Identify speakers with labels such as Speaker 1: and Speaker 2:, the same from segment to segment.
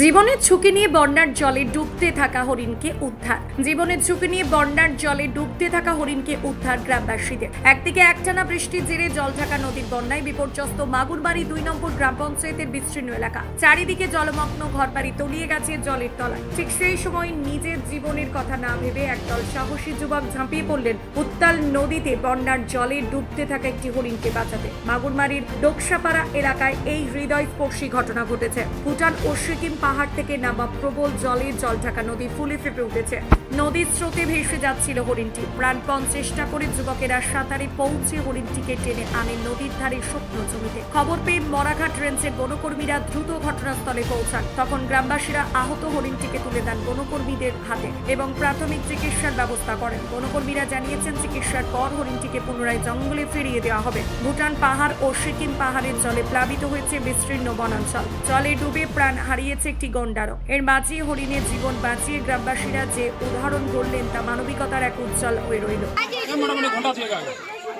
Speaker 1: জীবনের ঝুঁকি নিয়ে বন্যার জলে ডুবতে থাকা হরিণকে উদ্ধার। জীবনের ঝুঁকি নিয়ে বন্যার জলে ডুবতে থাকা হরিণকে উদ্ধার গ্রামবাসীদের। একদিকে একটানা বৃষ্টির জেরে জল জলঢাকা নদীর বন্যায় বিপর্যস্ত মাগুরবাড়ি দুই নম্বর গ্রাম পঞ্চায়েতের বিস্তীর্ণ এলাকা। চারিদিকে জলমগ্ন ঘরবাড়ি তলিয়ে গেছে জলের তলায়। ঠিক সেই সময় নিজের জীবনের কথা না ভেবে একদল সাহসী যুবক ঝাঁপিয়ে পড়লেন উত্তাল নদীতে বন্যার জলে ডুবতে থাকা একটি হরিণকে বাঁচাতে। মাগুরমারির ডোকসাপাড়া এলাকায় এই হৃদয়স্পর্শী ঘটনা ঘটেছে। ভুটান ও সিকিম পাহাড় থেকে নামা প্রবল জলে জল ঢাকা নদী ফুলে ফেপে উঠেছে। নদীর স্রোতে ভেসে যাচ্ছিল হরিণটি। প্রাণপণ চেষ্টা করে যুবকেরা সাঁতারে পৌঁছে হরিণটিকে টেনে আনে নদীর ধারে স্বপ্ন জমিতে। খবর পেয়ে মরাঘাট রেঞ্জের বনকর্মীরা দ্রুত ঘটনাস্থলে পৌঁছান। তখন গ্রামবাসীরা আহত হরিণটিকে তুলে দেন বনকর্মীদের হাতে এবং প্রাথমিক চিকিৎসার ব্যবস্থা করেন। বনকর্মীরা জানিয়েছেন, চিকিৎসার পর হরিণটিকে পুনরায় জঙ্গলে ফিরিয়ে দেওয়া হবে। ভুটান পাহাড় ও সিকিম পাহাড়ের জলে প্লাবিত হয়েছে বিস্তীর্ণ বনাঞ্চল। জলে ডুবে প্রাণ হারিয়েছে একটি গন্ডারও। এর মাঝে হরিণের জীবন বাঁচিয়ে গ্রামবাসীরা যে উদাহরণ গড়লেন তা মানবিকতার এক উজ্জ্বল হয়ে রইল।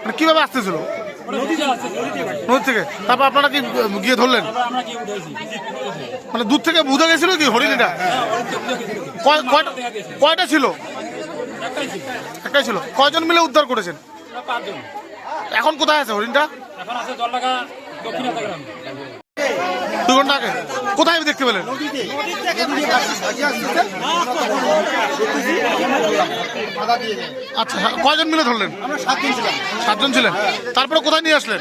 Speaker 2: মানে কীভাবে আসতেছিল? নদী থেকে। তারপর আপনারা কি গিয়ে ধরলেন? মানে দূর থেকে বুঝে গেছিল কি হরিণটা? কয়- কয়টা কয়টা ছিল?
Speaker 3: একটাই ছিল।
Speaker 2: কয়জন মিলে উদ্ধার করেছেন? এখন কোথায় আছে হরিণটা?
Speaker 3: এখন আছে জলডাকা
Speaker 2: দুই ঘণ্টা আগে। কোথায় দেখতে পেলেন? আচ্ছা হ্যাঁ, কয়জন মিলে ধরলেন? সাতজন ছিলেন। তারপরে কোথায় নিয়ে আসলেন?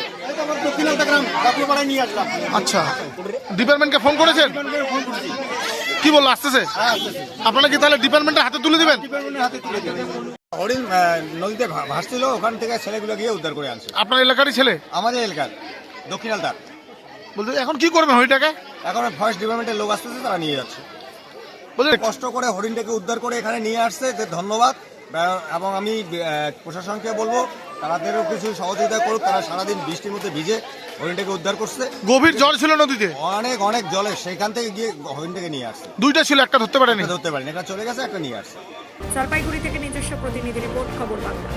Speaker 2: আচ্ছা ডিপার্টমেন্টকে ফোন করেছেন? কি বলল আসতেছে? আপনারা কি তাহলে ডিপার্টমেন্টের হাতে তুলে দিবেন?
Speaker 4: হরিণ নদীতে ভাসছিল ওখান থেকে ছেলেগুলো গিয়ে উদ্ধার করে আনছে।
Speaker 2: আপনার এলাকারই ছেলে?
Speaker 4: আমাদের এলাকার দক্ষিণ আলতার
Speaker 2: বলতে এখন কি করবেন হরিণটাকে?
Speaker 4: এখন ফরেস্ট ডিপার্টমেন্টের লোক আসতেছে তারা নিয়ে যাচ্ছে। কষ্ট করে হরিণটাকে উদ্ধার করে এখানে নিয়ে আসছে যে ধন্যবাদ। এবং আমি প্রশাসনকে বলব তাদেরও কিছু সহযোগিতা করুক তারা সারাদিন বৃষ্টির মধ্যে ভিজে হরিণটাকে উদ্ধার করছে।
Speaker 2: গভীর জল ছিল নদীতে?
Speaker 4: অনেক অনেক জলে সেখান থেকে গিয়ে হরিণটাকে নিয়ে আসছে।
Speaker 2: দুইটা ছিল একটা ধরতে পারেনি?
Speaker 4: ধরতে পারেন এটা চলে গেছে একটা নিয়ে আসছে।
Speaker 1: জলপাইগুড়ি থেকে নিজস্ব প্রতিনিধি রিপোর্ট খবর বাংলা।